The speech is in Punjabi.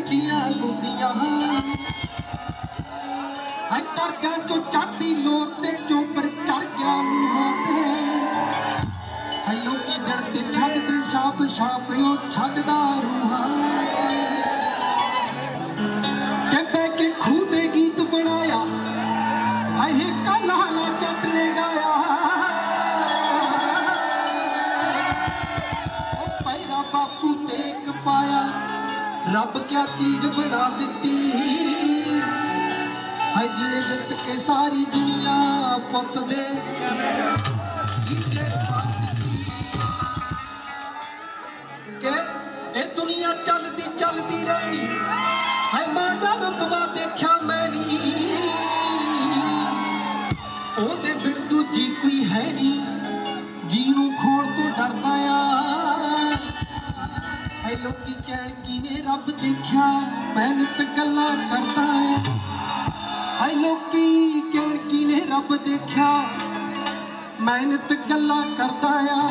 ਦੀਆਂ ਗੁੰਦੀਆਂ ਹੈ ਕਰਜਾਂ ਚੋਂ ਚੜਦੀ ਲੋਰ ਤੇ ਚੋਬਰ ਚੜ ਗਿਆ ਮੂੰਹਾਂ ਤੇ। ਹੈ ਲੋਕੀ ਦਿਲ ਤੇ ਛੱਡਦੇ ਛਾਪ ਛਾਪ ਉਹ ਛੱਡਦਾ ਰੂਹਾਂ ਤੇ। ਕਿ ਕੇ ਖੂਹ ਦੇ ਗੀਤ ਬਣਾਇਆ। ਹਾਏ ਕੱਲ ਹਾਲਾ ਚੱਟ ਨੇ ਗਾਇਆ। ਉਹ ਪੈਰਾ ਬਾਪੂ ਰੱਬ ਕਿਆ ਚੀਜ਼ ਬਣਾ ਦਿੱਤੀ? ਹਾਏ ਜਿਹਨੇ ਜਿੱਤ ਕੇ ਸਾਰੀ ਦੁਨੀਆ ਪੁੱਤ ਦੇ। ਕਿ ਇਹ ਦੁਨੀਆ ਚੱਲਦੀ ਚੱਲਦੀ ਰਹਿਣੀ। ਹਾਏ ਮਾਂ ਦਾ ਰਤਬਾ ਦੇਖਿਆ ਮੈਂ ਨਹੀਂ ਉਹਦੇ ਬਿਨ ਦੂਜੀ ਕੋਈ ਹੈ ਨਹੀਂ ਲੋਕੀ ਨੇ ਰੱਬ ਦੇਖਿਆ? ਮਿਹਨਤ ਗੱਲਾਂ ਕਰਦਾ ਆ ਹੈ ਲੋਕੀ ਕਹਿਣ ਕੀ ਨੇ ਰੱਬ ਦੇਖਿਆ? ਮਿਹਨਤ ਗੱਲਾਂ ਕਰਦਾ ਆ।